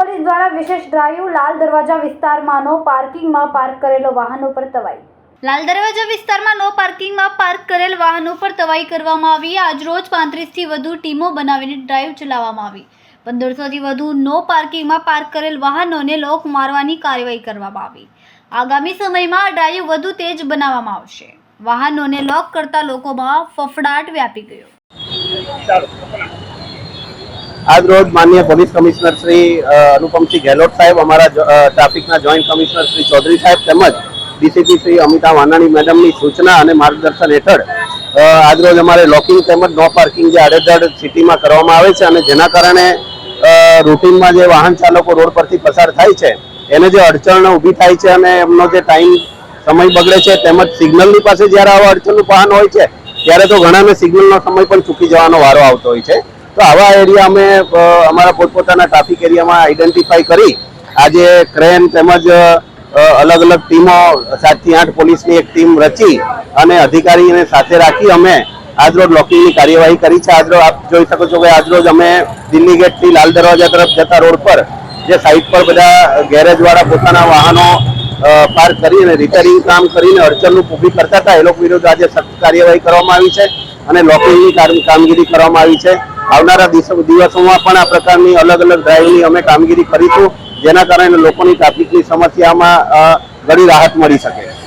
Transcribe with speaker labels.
Speaker 1: Police દ્વારા વિશેષ drive Lal Darwaja વિસ્તારમાંનો પાર્કિંગમાં પાર્ક કરેલો વાહનો પર તવાઈ. લાલ દરવાજા વિસ્તારમાં નો પાર્કિંગમાં પાર્ક કરેલ વાહનો પર તવાઈ કરવામાં આવી. આજરોજ પાંત્રીસથી વધુ ટીમો બનાવીને ડ્રાઈવ ચલાવવામાં આવી. પંદરસોથી વધુ નો પાર્કિંગમાં પાર્ક કરેલ વાહનોને લોક મારવાની કાર્યવાહી કરવામાં આવી. આગામી સમયમાં ડ્રાઈવ વધુ તેજ બનાવવામાં આવશે. વાહનોને લોક કરતા લોકોમાં ફફડાટ વ્યાપી ગયો.
Speaker 2: આજ રોજ માન્ય પોલીસ કમિશનર શ્રી અનુપમસિંહ ગેહલોત સાહેબ, અમારા ટ્રાફિકના જોઈન્ટ કમિશનર શ્રી ચૌધરી સાહેબ તેમજ ડીસીપી શ્રી અમિતા વાનાણી મેડમની સૂચના અને માર્ગદર્શન હેઠળ આજરોજ અમારે લોકિંગ તેમજ નો પાર્કિંગ જે આડેધડ સિટીમાં કરવામાં આવે છે અને જેના કારણે રૂટીનમાં જે વાહન ચાલકો રોડ પરથી પસાર થાય છે, એને જે અડચણ ઊભી થાય છે અને એમનો જે ટાઈમ સમય બગડે છે તેમજ સિગ્નલની પાસે જ્યારે આવા અડચણનું વાહન હોય છે, ત્યારે તો ઘણાને સિગ્નલનો સમય પણ ચૂકી જવાનો વારો આવતો હોય છે. તો આવા એરિયા અમે અમારા પોતપોતાના ટ્રાફિક એરિયામાં આઈડેન્ટિફાઈ કરી. આજે ક્રેન તેમજ અલગ અલગ ટીમો સાતથી આઠ પોલીસની એક ટીમ રચી અને અધિકારીને સાથે રાખી અમે આજરોજ લોકિંગની કાર્યવાહી કરી છે. આજરોજ આપ જોઈ શકો છો કે આજરોજ અમે દિલ્હી ગેટથી લાલ દરવાજા તરફ જતા રોડ પર જે સાઈડ પર બધા ગેરેજવાળા પોતાના વાહનો પાર્ક કરી અને રિપેરિંગ કામ કરીને અડચણનું ઊભી કરતા હતા. એ લોકો વિરુદ્ધ આજે સખ્ત કાર્યવાહી કરવામાં આવી છે અને લોકિંગની કામ- કામગીરી કરવામાં આવી છે. આવનારા દિવસો- દિવસોમાં પણ આ પ્રકારની અલગ અલગ ડ્રાઈવની અમે કામગીરી કરીશું, જેના કારણે લોકોની ટ્રાફિકની સમસ્યામાં ઘણી રાહત મળી શકે.